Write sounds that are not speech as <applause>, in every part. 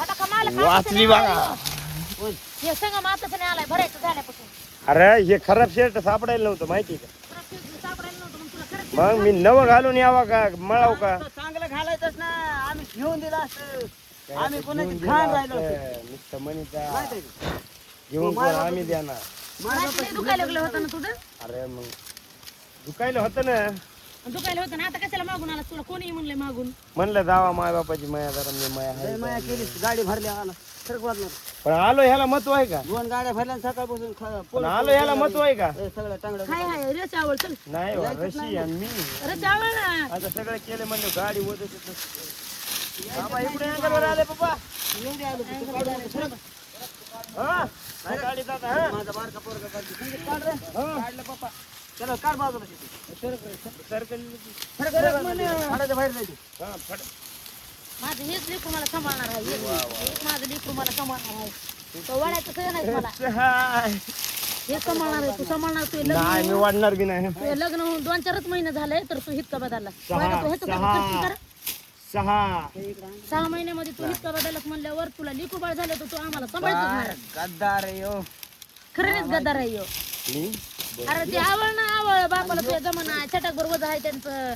आता कमाल वाचली बघा. हे संग माताचं नाही आलाय भरायचं झाल्यापासून अरे हे खराब शर्ट सापडायला नव्हतं माहिती का? सापडायला नव्हतं मग तुला खरंच मग मी नवं घालून यावा का? मळाव का? चांगलं घालायचंच ना. आम्ही घेऊन दिलं असतं. आम्ही कोणाची खाण राहिलो असतो. नुसतं म्हणीचा? घेऊन कोण आम्ही देणार. माहिती नाही दुखायला लागलं होतं ना तुझं? अरे मग दुखायला होतं ना. दुखायला होतं ना आता कशाला मागून आला तुला? कोणी म्हणलंय मागून. म्हणलं जावा माय बापाची माया जरा मी माया आहे. माया केली गाडी भरल्या आला सरक वाजणार पण आलो ह्याला महत्त्व आहे का? दोन गाड्या भरल्या आणि सकाळपासून खा- पण पोळी- आलो ह्याला महत्त्व आहे का? हे सगळं चांगलं हाय हाय रे चावळ चल. नाही हो, रशी आणि मी. अरे चावळ ना आता सगळं केलं म्हणजे गाडी ओढत बाबा इकडे आले बाबा एवढी आलो. की तू काढून नको. सरक. हा नाही गाडीत आता हा. माझा बारका पोरगा काढतो. संगीत काढ रे. हा. काढलं पप्पा. बाजूला बाहेर जायचं. हा माझं हेच लेकरू मला सांभाळणार आहे हेच- हेच माझं लेकरू मला सांभाळणार आहे तो वडायचं सगळं नाही मला <laughs> हाय. हे सांभाळणार आहे तू सांभाळणार तू नाही मी लग्न वाढणार बी नाही लग्न होऊन दोन चारच महिने झाले तर तू हितका बदलला सहा, तू ह्याचं सहा. करशील करा? सहा सहा महिन्यामध्ये तू हितका बदललास म्हणल्यावर तुला लिकू बाळ झालं तर तू आम्हाला सांभाळतच नाही गद्दार आहे ह्यो. खरंच गद्दार आहे ह्यो. मी अरे ते आवळ ना आवळ बापाला ते जमाना छटाक बरोबर आहे त्यांचं.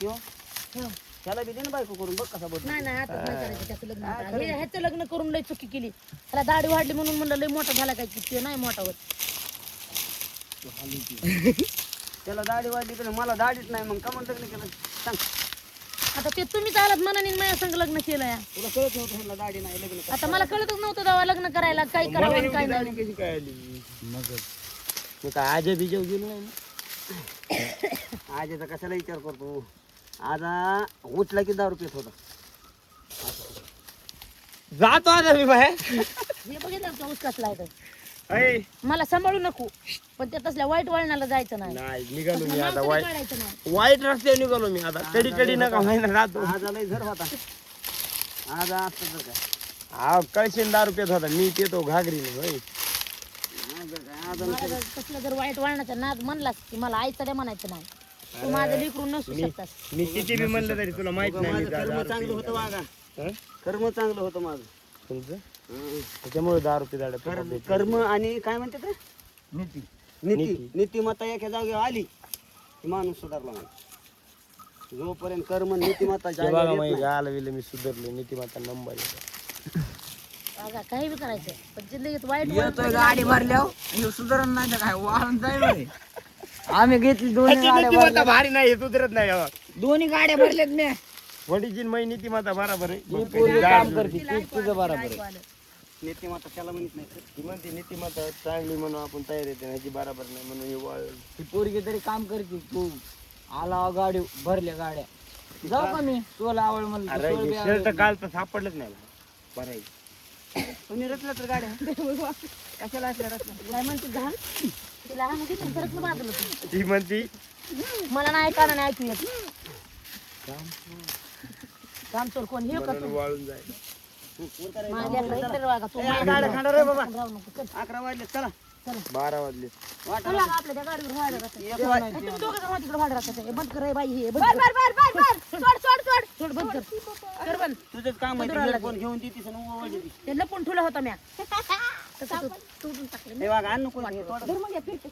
ते त्याला बी दे ना बायको करून बघ कसा नाही नाही आता नाही करायचं त्याचं लग्न आता. हे ह्याचं लग्न करून लय चुकी केली. त्याला दाढी वाढली म्हणून म्हणलं लय मोठा झाला काय की ते नाही मोठा होत <laughs> त्याला दाढी वाढली तर मला दाढीच नाही मग का म्हणलं लग्न केलं? आता ते तुम्हीच आलात मनाने माझ्या संग लग्न केलं या तुला कळत नव्हतं ह्यांना दाढी नाही लग्न. आता मला कळतच नव्हतं तेव्हा लग्न करायला काय करावं आणि काय नाही कशी काय आली मग काय आजे बिजेव गेलो नाही ना? कशाला विचार करतो आज उठला की दारू पित होता जातो आता मी बाहेर हे बघितलं ऊस कसला आहे. ऐ, मला सांभाळू नको. पण ते तसल्या वाईट वळणाला जायचं नाही. नाही निघालो मी आता वाईट काढायचं नाही. वाईट रस्त्यावर निघालो मी आता. कडी कडी नका राहतो. आज आलाय झर होता. आज असतं तर काय. हा कळशीन दारू पेत होता. मी पेतो घागरीने होय. आज जर काय, आज मला जर. तसलं जर वाईट वळणाचा नाद म्हणलास की मला आईचं रे म्हणायचं नाही. तू माझं लिकरून नसू शकतास. मी किती बी म्हणलं तरी तुला माहीत नाही मी माझं कर्म दारू चांगलं होतं वागा. हं? कर्म चांगलं होतं माझं. तुमचं. त्याच्यामुळे दारू पिदाड कर्म कर्म आणि काय म्हणते ते? नीती. नीती. नीतिमत्ता एका जागेवर आली. की माणूस सुधारला जोपर्यंत कर्म नीतिमत्ता बघा जागेवर येत माहिती नाही, गाला विले मी सुधारलो. नीतिमाता नंबर बघा, काही बी करायचं. पण जिंदगीत वाईट येतोय गाडी भरल्यावर सुधारण नाही तर काय? वाहन जाईल आम्ही घेतली दोन्ही गाड्या नीतिमत्ता भारी नाही हे सुधरत नाही हो. दोन्ही गाड्या भरल्यात मी वडीची मै नीतिमत्ता बरोबर आहे. पोरगी काम. करते तुझं बरोबर आहे. नीतिमत्ता त्याला म्हणत नाही ती म्हणते नीतिमत्ता चांगली म्हणून आपण तयार येते ह्याची बरोबर नाही म्हणून हे वळ ती पोरगी तरी काम करते तू आला गाडी भरल्या गाड्या. जाऊ का मी? तुला आवड म्हणलं तर अरे शर्ट काल तर सापडलंच नाही मला. बरं आहे. तुम्ही रचलं तर गाड्या? कशाला असल्या रचल्या? काय म्हणते घाल तिला हा म्हणजे परत बाजूला तू. ती म्हणती मला नाही नाही ऐकू येत. काम चोर कोण हे का म्हणून वाळून तू खाणार अकरा वाजले चला. बारा वाजले. वाट चल लागा आपल्या त्या गाडीवर व्हायला राहतं. एक वाज- ए, तुम्ही दोघं जण तिकडे व्हायला राहतात. हे बंद कर रे बाई हे बंद कर. सोड सोड सोड. सोड बंद कर. कर बंद. तुझंच काम घेऊन देतीस आणि ओवाळ देतीस. ते लपून ठेवला होता म्या. तसं तू- तू पण टाकलं हे वाघ आण नको हे? थोडं. धर मग या फिरते.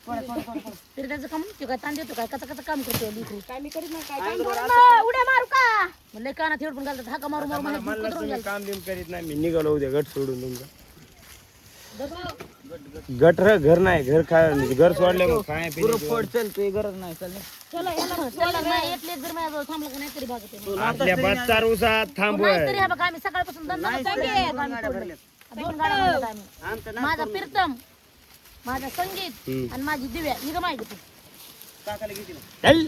तरी त्याचं काम तो काय ताण देतो काय? कसं कसं काम करतो लिखू काय मी करीत नाही काय उड्या मारू का? म्हणलं कानात हेडफोन घालतात. हाका मारू मारू मला माझ्या म्हणलं तुम्ही काम बिम करीत नाही मी निघालो उद्या गट सोडून तुमचा. गट र घर नाही घर खाय घर सोडले मग काय पुरं फोड चल तुझी गरज नाही चल चला याला म्हण, चला नाही येतले जर माझ्याजवळ थांबलं का नाही तरी भागत आहे. आपल्या बच्चार उसात थांबव नाही तरी हा बघा आम्ही सकाळपासून धंदा दोन गाड्या आम्ही. आमचं माझा प्रीतम माझा संगीत हम्म. आणि माझी दिव्या ही का माहिती तू काकाला घेतील चल.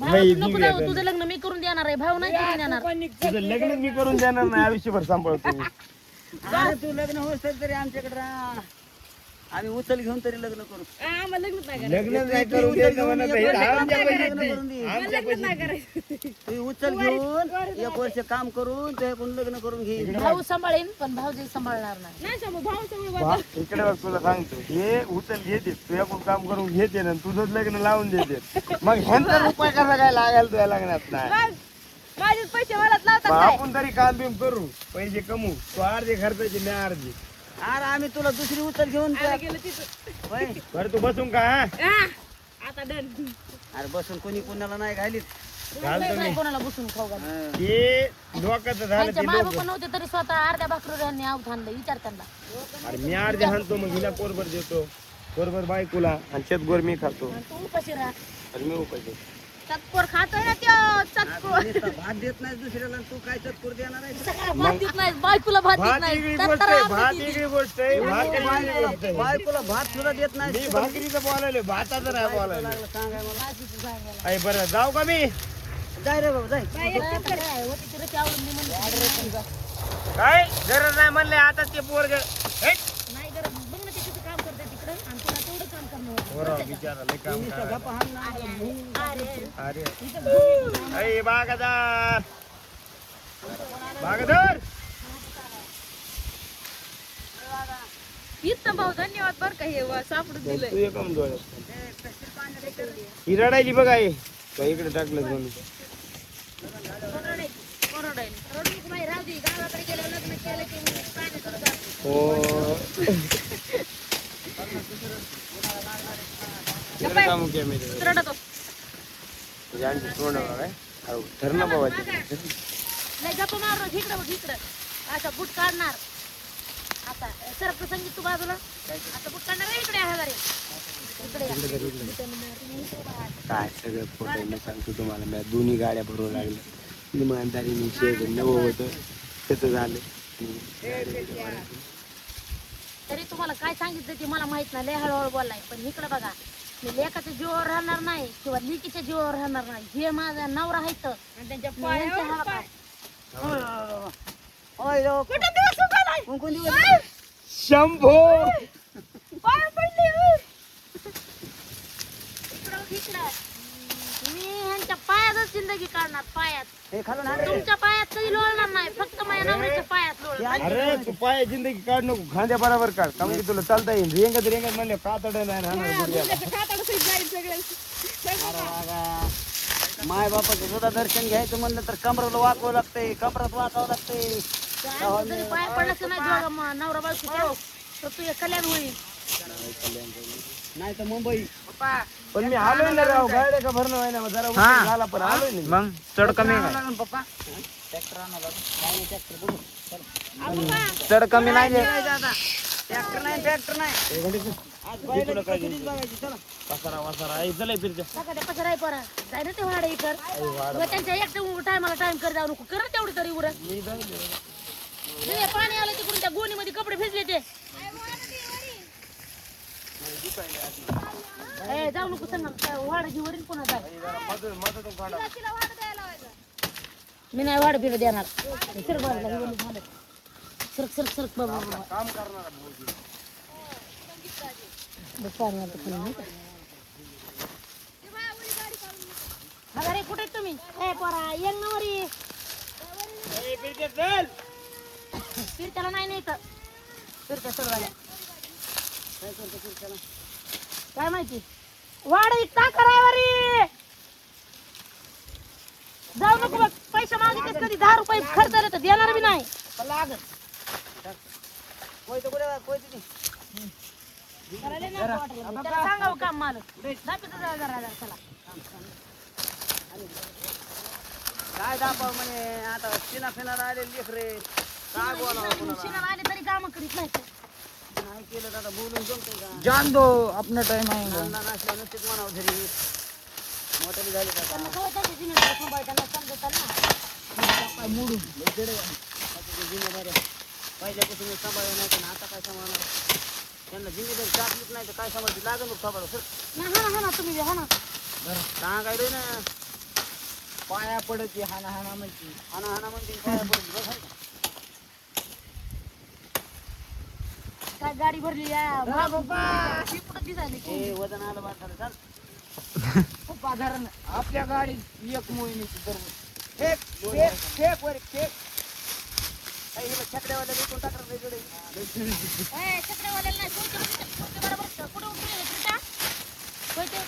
भाऊ, तू नको जाऊ तुझं लग्न मी करून देणार आहे. भाऊ नाही करून देणार. तुझं लग्न मी करून देणार नाही. आयुष्यभर सांभाळतो. अरे तू लग्न होस तरी आमच्याकडे राहा. आम्ही उचल घेऊन तरी लग्न करू. लग्न नाही करून उचल द्यायचं घेऊन म्हणत एक आहे. वर्ष आमच्या काम पैशात करून नाही. करून दे. आमच्या पैशात तुम्ही उचल घेऊन एक वर्ष काम करून त्याकडून लग्न करून घे. भाऊ सांभाळीन पण भाऊजी सांभाळणार नाही. इकडे बघ तुला सांगतो. हे उचल घेते तुझ्याकडून काम करून घेते ना तुझंच लग्न लावून देते मग ह्यांचा रुपये कसा काय लागायला तुझ्या लग्नात नाही? माझेच पैसे मलाच लावतात मग आपण तरी काम बिम करू. पैसे कमवू. तू अर्धे खर्चाचे मी अर्धे. अरे आम्ही तुला दुसरी उचल घेऊन होय. बरं तू बसून का हा? अरे बसून कोणी कोणाला नाही घालीत. घालतो मी. कोणाला बसून खाऊ घाल हे. लोकांचं झालं त्यांच्या ते माय लोक पण नव्हते तरी स्वतः अर्ध्या आणलं विचार त्यांना. अरे मी अर्धे हाणतो मग हिला देतो. बायकोला. आणि शेतगोर मी खातो. आणि तू उपाशी राहा. मी उपाय चतकोर खातोय ना त्यो चतकोर. भात देत नाही दुसऱ्याला तू काय चतकुर देणार सगळा भात देत नाही बायकोला भात देत भात नाही वेगळी गोष्ट आहे भात. वेगळी गोष्ट आहे. भाकरी वेगळी गोष्ट आहे. बायकोला भात सुद्धा देत नाही मी भाकरीचं बोलायलो भाताचं नाही बोलायलो सांगायला. बरं जाऊ का मी? जाय रे बाबा जाय. काय, गरज नाही म्हणले आता ते पोरग नाही गरज बघ ना ते किती काम करते तिकडं. आणि तुला तेवढं काम करणं होतं. बिचारा लय काम नुसता गप्पा हाण ना. अरे. अरे अरे बागादार. बागादार. इथं भाऊ धन्यवाद बरं का हे सापडून दिलंय. तू एक डोळ्यात ही रडायची बघ आहे का इकडे टाकलं. हो. इकडे काम रडतो आणखी धरणं नाही गप्पा मारणार इकडं बघ इकडं. असा बुट काढणार. आता सरक संगीत तू बाजूला. आता बुट काढणार आहे इकडे या. काय सगळं फोटो मी सांगतो तुम्हाला. मी दोन्ही गाड्या भरू लागल्या इमानदारीने शेड नवं होतं. त्याचं झालं? तरी तुम्हाला काय सांगितलं ते मला माहीत नाही. लय हळूहळू बोललाय. पण इकडे बघा. मी लेखाच्या जीवावर राहणार नाही किंवा लिकीच्या जीवावर राहणार नाही. हे माझा नवरा आहे तर त्यांच्या ओय लो. कोण कोण दिवस? शंभो! मी ह्यांच्या पायातच जिंदगी काढणार पायात. हे खालून हाण रे. तुमच्या पायात कधी लोळणार नाही फक्त माझ्या नवऱ्याच्या पायात लोळ अरे तू पाय जिंदगी काढ नको. खांद्या बरोबर काढ. का म्हणजे तुला चालता येईल? रेंगत रेंगत म्हणले कातड नाही राहणार गुडघ्याला. माय बापाचं सुद्धा दर्शन घ्यायचं म्हणलं तर कमराला वाकावं लागतंय कमरात वाकावं लागतंय. जरी पाय पडलं नाही जोगा मग नवरा बायकोच्या तर तुझे कल्याण होईल. नाही तर मुंबई. पण मी आलोय ना राव गाड्या का भरणं व्हायना मग जरा उशीर झाला पण आलोय ना मग चढ कमी पप्पा. चढ कमी नाही ट्रॅक्टर नाही ट्रॅक्टर नाही. आज बैलाची कशीच बघायची चला. वसारा वसारा आई चला फिरच्या सगळ्या पसर आहे परा. जाय ना ते वाडा इकर मग त्यांच्या एक टायमाला टाइम कर जाऊ नको. कर तेवढं तरी उरत नाही, पाणी आलं तिकडून त्या गोणीमध्ये कपडे भिजले ते. ए, जाऊ नको सांग वाडाची वरील पुन्हा मी नाही वाढ बिड देणार. सरक बाजूला. सरक सरक सरक बाबा बाबा. काम करणार बघ, पाणी आलं खाली, नाही का? अगं रे, कुठे आहेत तुम्ही? ए पोरा येंग ना वरी. फिरत्याला नाही नाही तर फिरत्या सरवाल्या काय माहिती? वाढ इकता करावरी जाऊ नको बघ पैसे मागितले कधी? दहा रुपये खर्च तर देणार बी नाही. लागत कोयतं कुठे कोयतं ती? करायला नाही वाटलं. त्याला सांगावं काम मालक दाखवतो जरा जरा जरा चला. काय दाखव म्हणे? आता चिना फिनाला आले लेकरे. काय बोलावं कोणाला? शिनाला आले तरी काम करीत नाही केलं दादा आता बोलून जमतंय का जान दो अपना टाइम आएगा। लहान लहान असल्या नसतेच म्हणावं घरी मोठे झाले का त्यांना कळत नाही ते जिनिसला सांभाळायचं, त्यांना समजतं ना जिम्मेदारी पहिल्यापासून सांभाळलं नाही पण आता काय सांभाळणार त्यांना जिम्मेदारी टाकलीच नाही तर काय सांभाळते लागेल मग सांभाळ सर हा ना हा ना तुम्ही बी, हा ना सांगायलोय ना पाया पडत हाना हाना म्हणते हाना हाना म्हणते पाया पडली बघ हाय का? काय गाडी भरली मागं पुढं दिसायली वजन आलं बा चाल चाल पप्पा धरण आपल्या गाडीत एक मोहिनीची दररोज फेक फेक फेक वर फेक काही हे छकड्यावाला लोकं टाकणार नाही. ए, चक्रवाल्याला नाही, कोणते बघितलं? कोणते बरोबर असतं? कुठं उतरले होते तुमच्या? कोणते?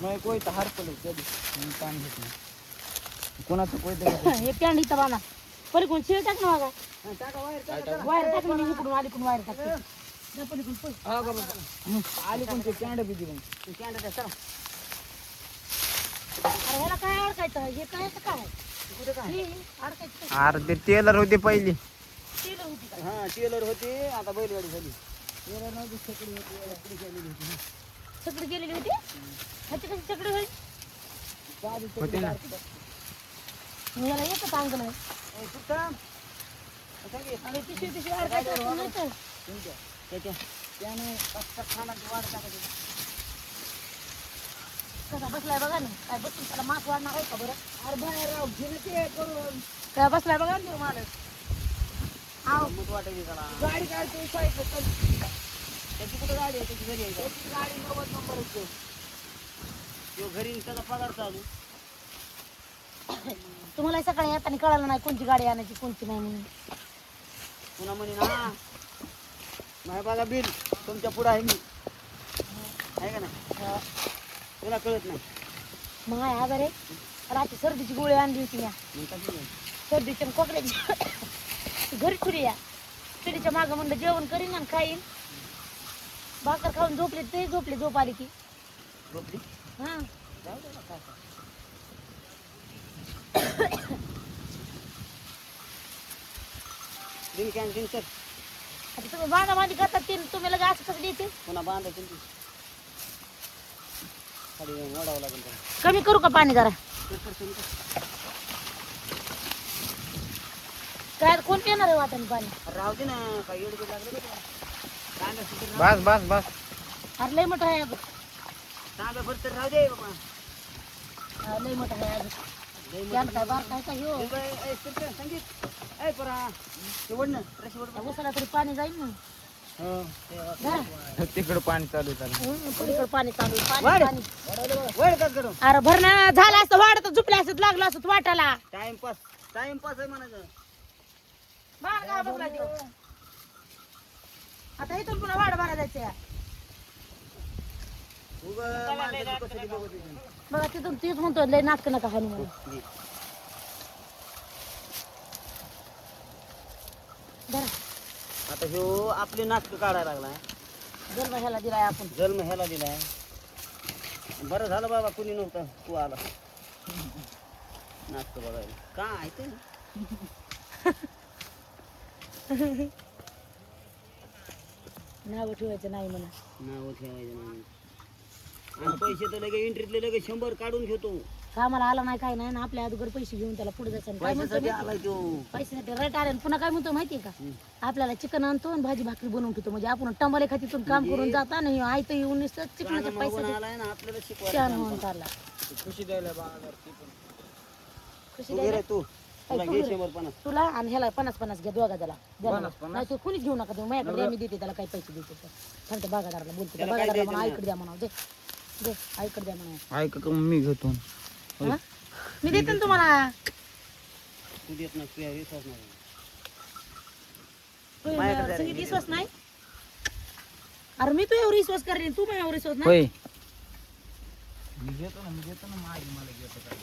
नाही कोय तर हरपलं कधी मी पाणी घेत नाही कोणाचं कोय तर <laughs> हे पॅन्ट इथं बांधा पलीकडून शिळ टाक ना बघा हा, टाका वायर, टाका, टाका. वायर टाक मी इकडून अलीकडून वायर टाकते जा पलीकडून ते कॅन्ड मग द्या, अरे ह्याला काय अडकायचं हे काय असं काय कुठे काय अडकायचं अरे ते टेलर होते पहिली टेलर होती का? हा टेलर होती आता बैलगाडी झाली सगळी गेलेली होती ह्याची कशी सगळी होईल होते ना मग याला येतं चांगलं नाही ए, तू थांब. पिशवी पिशवी अडकायचं नाही तर. त्याच्या त्याने कच्चा खानाची वाढ टाकायची कसा बसलाय बघा ना काय बसून त्याला मास वाढणार आहे का बरं? अरे बाहेर राव घेणं ते करून. काय बसलाय बघा ना तो मालक आव. मूत वाटायची त्याला गाडी त्याची कुठे गाडी आहे? त्याची घरी आहे? गाडी नव्वद नंबर तो. घरी त्याचा पगार चालू तुम्हाला सकाळी येताना कळालं नाही कोणती गाडी आणायची कोणती नाही म्हणून. पुन्हा म्हणे ना नाही बघा बिल तुमच्या पुढं आहे मी. आहे का नाही? तुला कळत नाही. मग आहे आहे रात्री सर्दीची गोळी आणली होती या मग कशी नाही? सर्दीची आणि खोकल्याची घरी ठुली या. पिढीच्या मागं म्हणलं जेवण करीन आणि खाईन. भाकर खाऊन झोपले ते झोपले झोप आली की. झोपली? हा. जाऊ दे ना, काय काय. <coughs> आता तुम्ही बांधा बांधी करतात ते तुम्ही लगे असं कसं देते? पुन्हा बांधायची ती. खाली ओढावं लागेल त्याला. कमी करू का पाणी जरा? ते. काय कोण पिणार आहे वाटाने पाणी? अरे राहू दे ना काही एवढं लागलं का तुला? तांब्या सुद्धा बस राहू- बस बस. अरे लय मोठं आहे अगं. तांब्या राहू दे बाबा. हा, लय मोठं आहे अगं. लय मोठं. त्यानं काय बार काय काय ए, बाई, ए, संगीत, संगीत. ए परा. ते वड ना. रशी वड त्या उसाला तरी पाणी जाईल ना. हो. तिकडं पाणी चालू झालं हम्म, पलीकडे पाणी चालू आहे, वाढ. पाणी. पाणी वड का करू? अरे भरणं झालं असतं वाढत झुपलं असत लागलं असत वाटाला टाइमपास टाइमपास आहे म्हणायचं. बाळ बघला? आता इथून पुन्हा वाढ भरा जायचं उगा माणसाची कसं बघत होती. बघा तिथून तीच म्हणतो लय नाटक नका हानी धरा. आता ह्यो आपले नाटक काढायला लागलाय. जन्म ह्याला दिलाय आपण. जन्म ह्याला दिलाय. बरं झालं बाबा कुणी नव्हतं. तू आला. नाटक बघायला. काय ते? नाव ठेवायचं नाही म्हणा. नाव ठेवायचं नाही आणि पैसे तर लगे एंट्रीतले लगे शंभर काढून घेतो. कामाला आला नाही काय नाही ना आपल्या अगोदर पैसे घेऊन त्याला पुढे जायचं काय म्हणतो पैशासाठी आलाय तो. पैशासाठी रेट आले पुन्हा काय म्हणतो माहितीये का? आपल्याला चिकन आणतो आणि भाजी भाकरी बनवून ठेवतो. म्हणजे आपण टंबाले खातीतून काम करून जाता नाही आयतं येऊन नुसतं चिकनाच्या काना मागून पैसे आलाय ना आपल्याला छान शिकवायला होऊन चालला खुशी द्यायला बाळाला ती पण. खुशी तू द्यायला. रे तू तुला घे शंभर पन्नास तुला आणि ह्याला पन्नास पन्नास घ्या दोघा त्याला. पन्नास, पन्नास? नाही तू कुणीच घेऊ नका तुम्ही माझ्याकडे द्या, मी देते त्याला काही पैसे देते. तर थांबते बागादाराला बोलते. त्या त्याला काय बागादाराला द्यायचं म्हणा नाही. आईकडे द्या म्हणा. दे दे आईकडे द्या म्हणा. ऐक का मी घेतो. हा? <laughs> मी देते ना तुम्हाला. तू देत नाही तुझ्या विश्वास नाही. तू माझ्याकडे विश्वास नाही? अरे मी तुझ्यावर विश्वास करेन तू माझ्यावर विश्वास नाही? होय मी घेतो ना मी घेतो ना माझी मला घेतो काय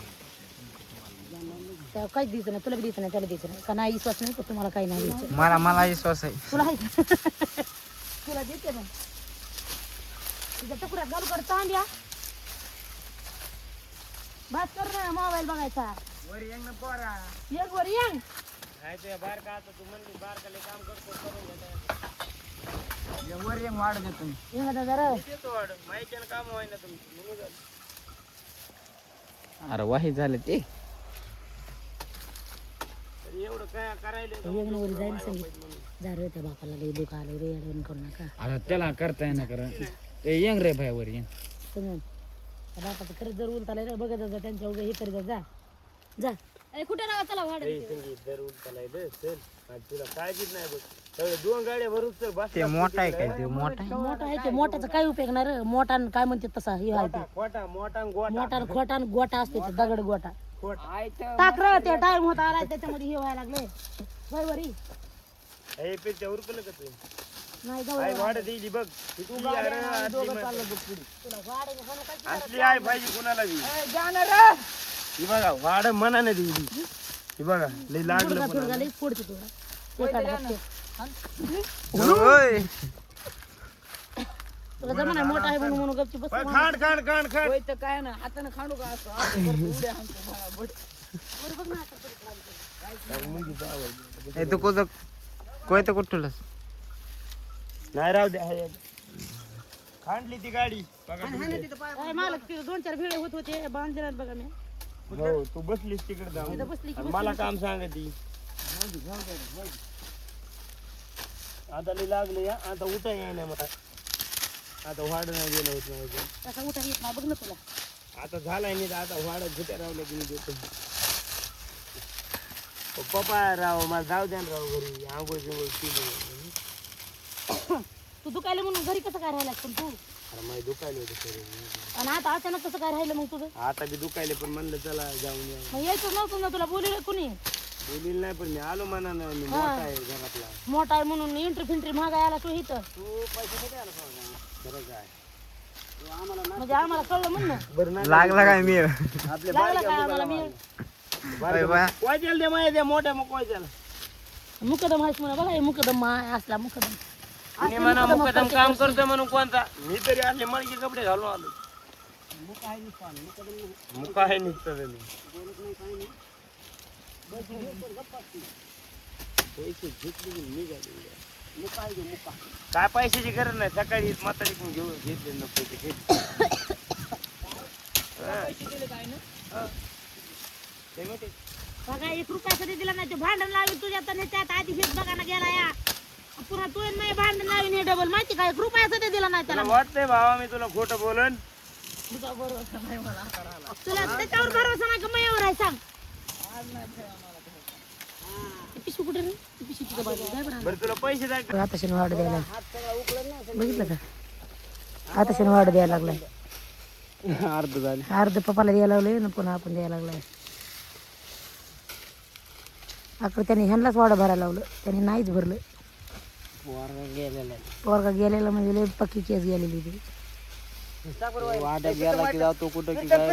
त्याला काहीच द्यायचं नाही तुला बी द्यायचं नाही त्याला द्यायचं नाही. का नाही विश्वास नाही तर तुम्हाला काही नाही द्यायचं मला मला विश्वास आहे. तुला आहे का? <laughs> तुला देते ना तुझ्या टकुऱ्यात घालू कर तांड्या बस कर ना मोबाईल बघायचा. वर येंग ना पोरा. एक वर येंग. ये वर येंग वाढ देतो येंग आता जरा. अरे वाही झालं ते. एवढं काय करायला जाईल संगीत जा रे त्या बापाला लई दुःख आलं रे अडवण करू नका. आता त्याला करता येणार करा. ते येंग रे भाई वर येंग. बापाचं खरंच जर उलताला रे बघत जा त्यांच्या उगा हे करत जा जा. ए, कुठे राहा चला वाढ. दर उलटाला चल. तुला काळजीच नाही बघ. सगळे दोन गाड्या भरून तर बस. ते मोठा आहे काय ते? मोठा आहे? मोठा आहे ते मोठ्याचा काय उपयोग नाही रे? मोठा आणि काय म्हणते तसा हे आहे ते. खोटा मोठा आणि गोटा. मोठा आणि खोटा आणि गोटा असते ते दगड गोटा. आय तर टाक रे ते टाइम होता आलाय त्याच्यामध्ये हे व्हायला लागले. होय बरी हे पेच्या उरकलं का तू नाही जाऊ आई वाढ दिली बघ. किती यार असली तुला पाहिजे कुणाला बी. जाणार ही बघा वाढ मनाने दिली. ही बघा लई लागलं पण. थोडं झालं फोडते तुला एखादा हप्ते. होय. तुला जमाना मोठा आहे म्हणून म्हणून गपची बस पण खांड खांड खांड खांड. होय तर काय ना हाताने का असं असं करतो, उड्या हाणतो बराबर. तू नाही राहू दे आहे. खांडली ती गाडी. बघा काय मालक तिथं दोन चार भेळे होत होते बांधले बघा मी. हो तू बसलीस तिकडे जाऊन. इथं बसली की आणि मला काम सांग ती. आता लई लागलं या आता उठा येईना मला. आता वाढ नाही गेलं होत नाही तसा उठा येत नाही बघ ना तुला. आता झालाय नाही तर आता वाढत झुट्या रावल्या की मी देतो ओ पप्पा राव मला जाऊ द्या ना राव घरी. आंघोळ बिंघोळ केली. तू दुखायला म्हणून घरी कसं काय राहिला पण तू? अरे मला दुखायले होते सर आणि आता अचानक कसं काय राहिलं मग तुझं? आता बी दुखायले पण म्हणलं चला जाऊन या मग यायचं नव्हतं ना तुला बोलले कुणी? बोलील नाही पण मी आलो म्हणा ना मी मोठा आहे घरातला. मोठा आहे म्हणून एंट्री फिंट्री मागाय आला तू इथं. खरं काय म्हणजे आम्हाला कळलं म्हण ना बरं लागला काय मी आपल्या लागला काय आम्हाला मी कोयत्याला दे माहिती मोठ्या मग कोयत्याला. मुकदम आहेस म्हणा बघा हे मुकदम आहे असला मुकदम. मी म्हणा मुकदम काम करतोय म्हणून कोणता? मी तरी असले मळके कपडे घालून आलो. मुका आहे निघतं काय पैशाची गरज नाही सकाळी म्हातारी पण घेऊन घेतले ना पैसे घेतले एक रुपया दिला नाही ते भांडण लावून तुझ्या तर त्यात आधी हेच बघायला गेला या. पुन्हा तू आणि मी भांडण लावून हे डबल माहिती काय रुपया दिला नाही त्याला. तुला वाटतंय भावा मी तुला खोटं बोलन? तुझा भरोसा नाही मला. तुला त्याच्यावर भरोसा नाही का? मयावर आहे सांग. ती पिशवी कुठे रे? ती पिशवी तिथं बाजूला. जाय बरं. बरं तुला पैसे द्या आताशी वाढ द्यायला बघितलं का? आताशी वाढ द्यायला लागलाय. अर्ध झाले. अर्ध पप्पाला द्यायला लागले ना पुन्हा आपण द्यायला लागलाय. अकडे त्याने ह्यांनाच वाडं भरायला लावलं. त्याने नाहीच भरलं. पोरगा गेलेला म्हणजे लय पक्की केस गेलेली ती. वाट्यात गेला की जातो कुठं की काय.